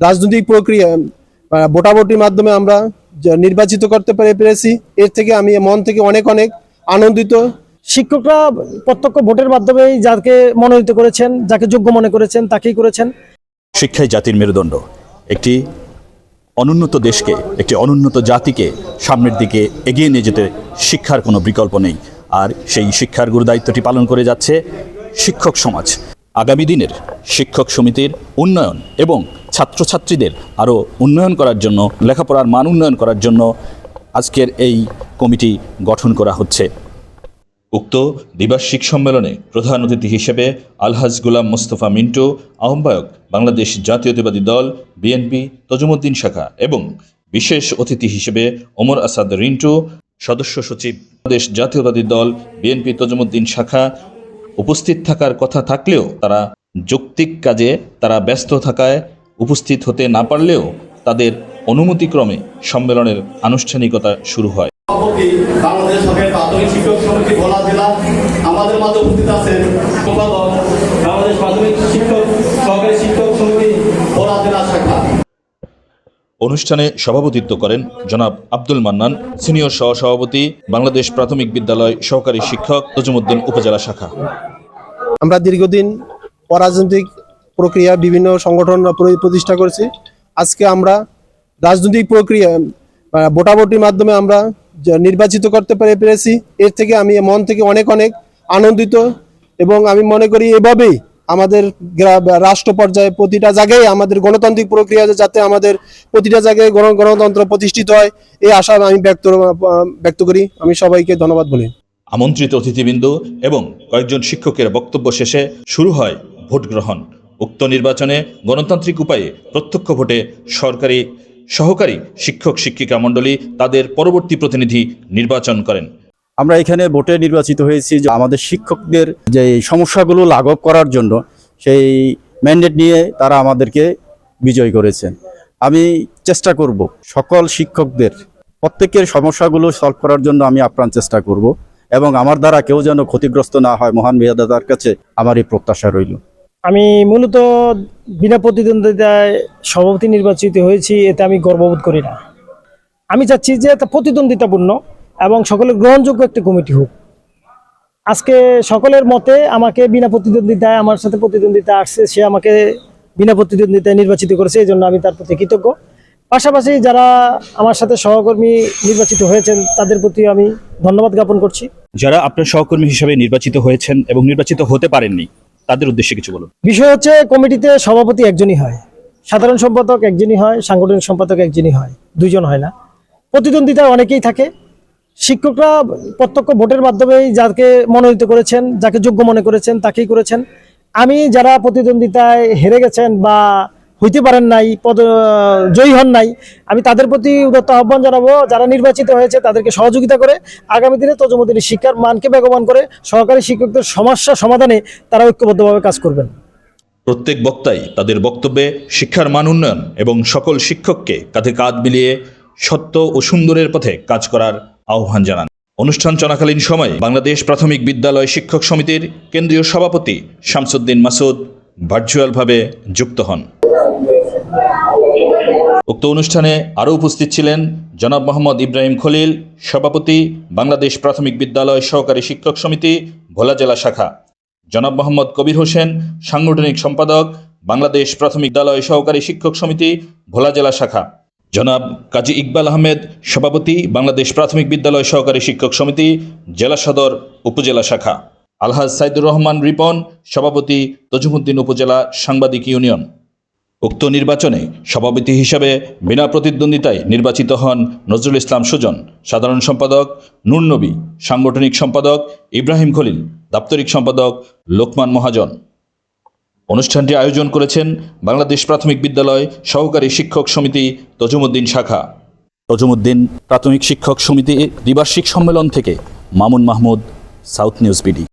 রাজনৈতিক প্রক্রিয়া ভোটাভুটির মাধ্যমে আমরা যে নির্বাচিত করতে পেরে- পেরেছি। এর থেকে আমি মন থেকে অনেক অনেক আনন্দিত। শিক্ষকরা প্রত্যক্ষ ভোটের মাধ্যমেই যাকে মনোনীত করেছেন যাকে যোগ্য মনে করেছেন তাকেই করেছেন। শিক্ষাই জাতির মেরুদণ্ড। একটি অনুন্নত দেশকে একটি অনুন্নত জাতিকে সামনের দিকে এগিয়ে নিয়ে যেতে শিক্ষার কোনো বিকল্প নেই। আর সেই শিক্ষার গুরু দায়িত্বটি পালন করে যাচ্ছে শিক্ষক সমাজ। আগামী দিনের শিক্ষক সমিতির উন্নয়ন এবং ছাত্রছাত্রীদের আরও উন্নয়ন করার জন্য, লেখাপড়ার মান উন্নয়ন করার জন্য আজকের এই কমিটি গঠন করা হচ্ছে। উক্ত দ্বিবার্ষিক সম্মেলনে প্রধান অতিথি হিসেবে আলহাজ গুলাম মোস্তফা মিন্টু, আহ্বায়ক বাংলাদেশ জাতীয়তাবাদী দল, বিএনপি, তজুমুদ্দিন শাখা এবং বিশেষ অতিথি হিসেবে ওমর আসাদ রিন্টু, সদস্য সচিব বাংলাদেশ জাতীয়তাবাদী দল, বিএনপি, তজুমুদ্দিন শাখা উপস্থিত থাকার কথা থাকলেও তারা যৌক্তিক কাজে তারা ব্যস্ত থাকায় উপস্থিত হতে না পারলেও তাদের অনুমতিক্রমে সম্মেলনের আনুষ্ঠানিকতা শুরু হয়। বাংলাদেশ সরকারের প্রাথমিক শিক্ষক সমিতি ভোলা জেলা আমাদের মাঝে উপস্থিত আছেন বাংলাদেশ প্রাথমিক শিক্ষক সহকারী শিক্ষক সমিতি ভোলা জেলা শাখা। অনুষ্ঠানে সভাপতিত্ব করেন জনাব আব্দুল মান্নান সিনিয়র সহসভাপতি বাংলাদেশ প্রাথমিক বিদ্যালয় সহকারী শিক্ষক তজুমুদ্দিন উপজেলা শাখা। আমরা দীর্ঘদিন অরাজনৈতিক প্রক্রিয়া বিভিন্ন সংগঠন প্রতিষ্ঠা করেছি। আজকে আমরা রাজনৈতিক প্রক্রিয়া ভোটাভুটির মাধ্যমে আমরা নির্বাচিত করতে পেরে পেরেছি। এর থেকে আমি মন থেকে অনেক অনেক আনন্দিত এবং আমি মনে করি এভাবেই আমাদের রাষ্ট্র পর্যায়ে প্রতিটা জায়গায় আমাদের গণতান্ত্রিক প্রক্রিয়া যাতে আমাদের প্রতিটা জায়গায় গণ- গণতন্ত্র প্রতিষ্ঠিত হয়। এই আশা আমি ব্যক্ত ব্যক্ত করি। আমি সবাইকে ধন্যবাদ বলি। আমন্ত্রিত অতিথিবৃন্দ এবং কয়েকজন শিক্ষকের বক্তব্য শেষে শুরু হয় ভোট গ্রহণ উক্ত নির্বাচনে গণতান্ত্রিক উপায়ে প্রত্যক্ষ ভোটে সরকারি সহকারী শিক্ষক শিক্ষিকা মণ্ডলী তাদের পরবর্তী প্রতিনিধি নির্বাচন করেন। আমরা এখানে ভোটে নির্বাচিত হয়েছি যে আমাদের শিক্ষকদের যে সমস্যাগুলো লাঘব করার জন্য সেই ম্যান্ডেট নিয়ে তারা আমাদেরকে বিজয় করেছেন। আমি চেষ্টা করব সকল শিক্ষকদের প্রত্যেকের সমস্যাগুলো সলভ করার জন্য আমি আপ্রাণ চেষ্টা করব এবং আমার দ্বারা কেউ যেন ক্ষতিগ্রস্ত না হয়, মহান মেয়াদাদার কাছে আমার এই প্রত্যাশা রইল। আমি মূলত বিনা প্রতিদ্বন্দ্বিতায় সভাপতি নির্বাচিত হয়েছি, এতে আমি গর্ববোধ করি না। আমি চাচ্ছি যে এটা প্রতিদ্বন্দ্বিতাপূর্ণ এবং সকলের গ্রহণযোগ্য একটি কমিটি হোক। আজকে সকলের মতে আমাকে বিনা প্রতিদ্বন্দ্বিতায়, আমার সাথে প্রতিদ্বন্দ্বিতা আসছে, সে আমাকে বিনা প্রতিদ্বন্দ্বিতায় নির্বাচিত করেছে, এই জন্য আমি তার প্রতি কৃতজ্ঞ। পাশাপাশি যারা আমার সাথে সহকর্মী নির্বাচিত হয়েছেন, তাদের প্রতি আমি ধন্যবাদ জ্ঞাপন করছি। যারা আপনার সহকর্মী হিসেবে নির্বাচিত হয়েছেন এবং নির্বাচিত হতে পারেননি তাদের উদ্দেশ্যে কিছু বলুন। বিষয় হচ্ছে, কমিটিতে সভাপতি একজনই হয়। সাধারণ সম্পাদক একজনই হয়, সাংগঠনিক সম্পাদক একজনই হয় দুজন হয় না। প্রতিদ্বন্দ্বিতা অনেকেই থাকে। শিক্ষকরা প্রত্যক্ষ ভোটের মাধ্যমেই যাকে মনোনীত করেছেন, যাকে যোগ্য মনে করেছেন, তাকেই করেছেন। আমি যারা প্রতিদ্বন্দ্বিতায় হেরে গেছেন বা হইতে পারেন নাই, পদ, জয়ী হন নাই। আমি তাদের প্রতি উদত্ত আহ্বান জানাব, যারা নির্বাচিত হয়েছে তাদেরকে সহযোগিতা করে আগামী দিনে তজমুদ্দিনের শিক্ষার মানকে বেগবান করে সহকারী শিক্ষকদের সমস্যা সমাধানে তারা ঐক্যবদ্ধভাবে কাজ করবেন। প্রত্যেক বক্তাই তাদের বক্তব্যে শিক্ষার মান উন্নয়ন এবং সকল শিক্ষককে কাঁধে কাঁধ মিলিয়ে সত্য ও সুন্দরের পথে কাজ করার আহ্বান জানান। অনুষ্ঠান চলাকালীন সময়ে বাংলাদেশ প্রাথমিক বিদ্যালয় শিক্ষক সমিতির কেন্দ্রীয় সভাপতি শামসুদ্দিন মাসুদ ভার্চুয়ালভাবে যুক্ত হন। উক্ত অনুষ্ঠানে আরও উপস্থিত ছিলেন জনাব মোহাম্মদ ইব্রাহিম খলিল, সভাপতি, বাংলাদেশ প্রাথমিক বিদ্যালয় সহকারী শিক্ষক সমিতি, ভোলা জেলা শাখা। জনাব মোহাম্মদ কবির হোসেন, সাংগঠনিক সম্পাদক, বাংলাদেশ প্রাথমিক বিদ্যালয় সহকারী শিক্ষক সমিতি, ভোলা জেলা শাখা। জনাব কাজী ইকবাল আহমেদ, সভাপতি, বাংলাদেশ প্রাথমিক বিদ্যালয় সহকারী শিক্ষক সমিতি, জেলা সদর, উপজেলা শাখা। আলহাজ সাইদুর রহমান রিপন, সভাপতি, তজুমুদ্দিন উপজেলা সাংবাদিক ইউনিয়ন। উক্ত নির্বাচনে সভাপতি হিসাবে বিনা প্রতিদ্বন্দ্বিতায় নির্বাচিত হন নজরুল ইসলাম সুজন, সাধারণ সম্পাদক নূর নবী, সাংগঠনিক সম্পাদক ইব্রাহিম খলিল, দাপ্তরিক সম্পাদক লোকমান মহাজন। অনুষ্ঠানটি আয়োজন করেছেন বাংলাদেশ প্রাথমিক বিদ্যালয় সহকারী শিক্ষক সমিতি তজুমুদ্দিন শাখা। তজুমুদ্দিন প্রাথমিক শিক্ষক সমিতি দ্বিবার্ষিক সম্মেলন থেকে Mamun Mahmud, south news BD.